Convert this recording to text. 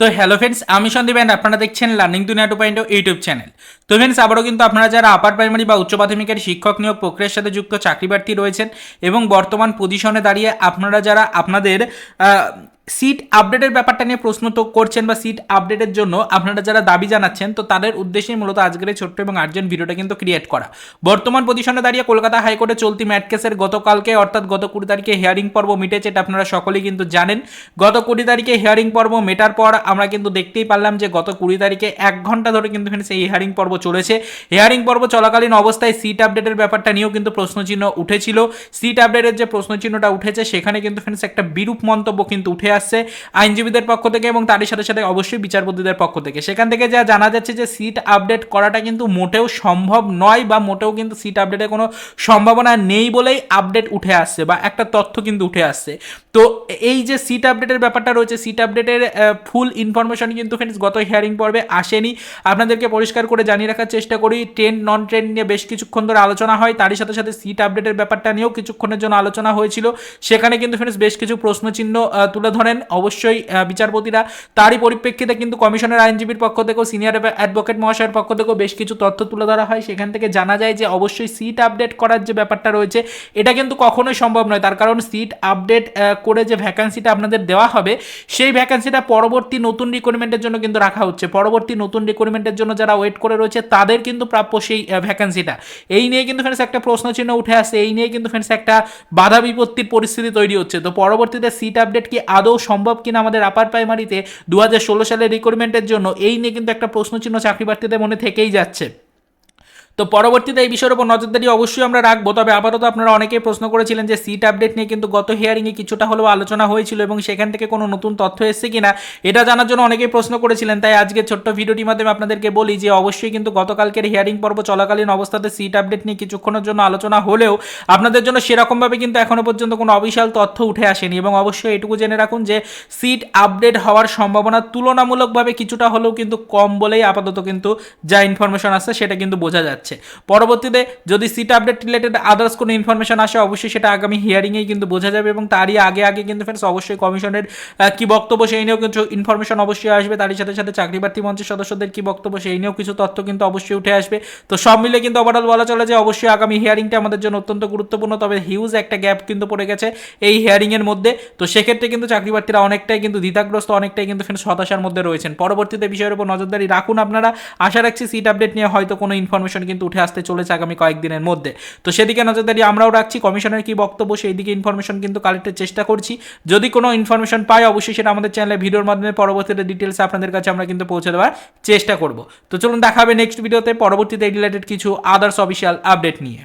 তো hello friends আমি Sandeep and আপনারা দেখছেন learning Duniya two point YouTube channel তো ফ্রেন্ডস আবারও কিন্তু আপনারা যারা আপার প্রাইমারি বা উচ্চ মাধ্যমিকের শিক্ষক নিয়োগ প্রক্রিয়ার সাথে যুক্ত চাকরি প্রার্থী রয়েছেন এবং বর্তমান পজিশনে দাঁড়িয়ে আপনারা যারা আপনাদের সিট আপডেটের ব্যাপারটা নিয়ে প্রশ্ন তো করছেন বা সিট আপডেটের জন্য আপনারা যারা দাবি জানাচ্ছেন, তো তাদের উদ্দেশ্যেই মূলত আজকের ছোট্ট এবং আর্জেন্ট ভিডিওটা কিন্তু ক্রিয়েট করা। বর্তমান পজিশনে দাঁড়িয়ে কলকাতা হাইকোর্টে চলতি ম্যাট কেসের গতকালকে, অর্থাৎ গত কুড়ি তারিখে হিয়ারিং পর্ব মিটেছে, এটা আপনারা সকলেই কিন্তু জানেন। গত কুড়ি তারিখে হিয়ারিং পর্ব মেটার পর আমরা কিন্তু দেখতেই পারলাম যে গত কুড়ি তারিখে এক ঘণ্টা ধরে কিন্তু এখানে সেই হিয়ারিং পর্ব চলেছে। হিয়ারিং পর্ব চলাকালীন অবস্থায় সিট আপডেটের ব্যাপারটা নিয়েও কিন্তু প্রশ্নচিহ্ন উঠেছিল। সিট আপডেটের যে প্রশ্নচিহ্নটা উঠেছে, সেখানে কিন্তু ফ্রেন্ডস একটা বিরূপ মন্তব্য কিন্তু উঠে আসছে আইনজীবীদের পক্ষ থেকে এবং তারই সাথে সাথে অবশ্যই বিচারপতিদের পক্ষ থেকে। সেখান থেকে যা জানা যাচ্ছে যে সিট আপডেট করাটা কিন্তু মোটেও সম্ভব নয় বা মোটেও কিন্তু সিট আপডেটের কোনো সম্ভাবনা নেই বলেই আপডেট উঠে আসছে বা একটা তথ্য কিন্তু উঠে আসছে। তো এই যে সিট আপডেটের ব্যাপারটা রয়েছে, সিট আপডেটের ফুল ইনফরমেশন কিন্তু ফ্রেন্ডস গত হিয়ারিং পর্বে আসেনি। আপনাদেরকে পরিষ্কার করে জানিয়ে রাখার চেষ্টা করি, ট্রেন নন ট্রেন নিয়ে বেশ কিছুক্ষণ ধরে আলোচনা হয়, তারই সাথে সাথে সিট আপডেটের ব্যাপারটা নিয়েও কিছুক্ষণের জন্য আলোচনা হয়েছিল। সেখানে কিন্তু ফ্রেন্ডস বেশ কিছু প্রশ্নচিহ্ন তুলে ধরেন অবশ্যই বিচারপতিরা তারই পরিপ্রেক্ষিতে কিন্তু কমিশনের আইনজীবীর পক্ষ থেকেও সিনিয়র অ্যাডভোকেট মহাশয়ের পক্ষ থেকেও বেশ কিছু তথ্য তুলে ধরা হয়। সেখান থেকে জানা যায় যে, অবশ্যই সিট আপডেট করার যে ব্যাপারটা রয়েছে, এটা কিন্তু কখনোই সম্ভব নয়। তার কারণ সিট আপডেট করে যে ভ্যাকান্সিটা আপনাদের দেওয়া হবে, সেই ভ্যাকান্সিটা পরবর্তী নতুন রিক্রুটমেন্টের জন্য কিন্তু রাখা হচ্ছে। পরবর্তী নতুন রিক্রুটমেন্টের জন্য যারা ওয়েট করে রয়েছে, তাদের কিন্তু প্রাপ্য সেই ভ্যাকান্সিটা এই নিয়ে কিন্তু ফ্রেন্ডস একটা প্রশ্ন চিহ্ন উঠে আসে। এই নিয়ে কিন্তু ফ্রেন্ডস একটা বাধা বিপত্তির পরিস্থিতি তৈরি হচ্ছে। তো পরবর্তীতে সিট আপডেট কি আদৌ সম্ভব কিনা আমাদের আপার প্রাইমারিতে দু হাজার ষোলো সালের রিক্রুটমেন্টের জন্য, এই নিয়ে কিন্তু একটা প্রশ্নচিহ্ন চাকরি প্রার্থীদের মনে থেকেই যাচ্ছে। তো পরবর্তীতে এই বিষয়ের উপর নজরদারি অবশ্যই আমরা রাখব। তবে আপাতত আপনারা অনেকেই প্রশ্ন করেছিলেন যে সিট আপডেট নিয়ে কিন্তু গত হিয়ারিংয়ে কিছুটা হলেও আলোচনা হয়েছিল এবং সেখান থেকে কোনো নতুন তথ্য এসছে কিনা, এটা জানার জন্য অনেকেই প্রশ্ন করেছিলেন। তাই আজকে ছোট্ট ভিডিওটির মাধ্যমে আপনাদেরকে বলি যে অবশ্যই কিন্তু গতকালকের হিয়ারিং পর্ব চলাকালীন অবস্থাতে সিট আপডেট নিয়ে কিছুক্ষণের জন্য আলোচনা হলেও আপনাদের জন্য সেরকমভাবে কিন্তু এখনও পর্যন্ত কোনো অবিশাল তথ্য উঠে আসেনি এবং অবশ্যই এটুকু জেনে রাখুন যে সিট আপডেট হওয়ার সম্ভাবনা তুলনামূলকভাবে কিছুটা হলেও কিন্তু কম বলেই আপাতত কিন্তু যা ইনফরমেশন আসছে সেটা কিন্তু বোঝা যাচ্ছে। পরবর্তীতে যদি সিট আপডেট রিলেটেড আদার্স কোনো ইনফরমেশন আসে, অবশ্যই সেটা আগামী হিয়ারিংয়েই কিন্তু বোঝা যাবে এবং তারই আগে আগে কিন্তু ফ্রেন্ডস অবশ্যই কমিশনের কি বক্তব্য সেই নিয়েও কিছু ইনফরমেশন অবশ্যই আসবে। তারই সাথে সাথে চাকরি প্রার্থী মঞ্চের সদস্যদের কি বক্তব্য সেই নিয়েও কিছু তথ্য কিন্তু অবশ্যই উঠে আসবে। তো সব মিলে কিন্তু ওভারঅল বলা চলে যে অবশ্যই আগামী হিয়ারিংটা আমাদের জন্য অত্যন্ত গুরুত্বপূর্ণ, তবে হিউজ একটা গ্যাপ কিন্তু পড়ে গেছে এই হিয়ারিংয়ের মধ্যে। তো সেক্ষেত্রে কিন্তু চাকরি প্রার্থীরা অনেকটাই কিন্তু দ্বিধাগ্রস্ত, অনেকটাই কিন্তু ফ্রেন্ডস হতাশার মধ্যে রয়েছেন। পরবর্তীতে বিষয়ের উপর নজরদারি রাখুন আপনারা। আশা রাখছি সিট আপডেট নিয়ে হয়তো কোনো ইনফরমেশন কিন্তু উঠে আসতে চলেছে আগামী কয়েকদিনের মধ্যে। তো সেদিকে নজরদারি আমরাও রাখছি, কমিশনের কি বক্তব্য সেই দিকে ইনফরমেশন কিন্তু কালেক্টের চেষ্টা করছি। যদি কোনো ইনফরমেশন পাই, অবশ্যই সেটা আমাদের চ্যানেলে ভিডিওর মাধ্যমে পরবর্তীতে ডিটেলস আপনাদের কাছে আমরা কিন্তু পৌঁছে দেওয়ার চেষ্টা করব। তো চলুন দেখা হবে নেক্সট ভিডিওতে পরবর্তীতে রিলেটেড কিছু আদার্স অফিসিয়াল আপডেট নিয়ে।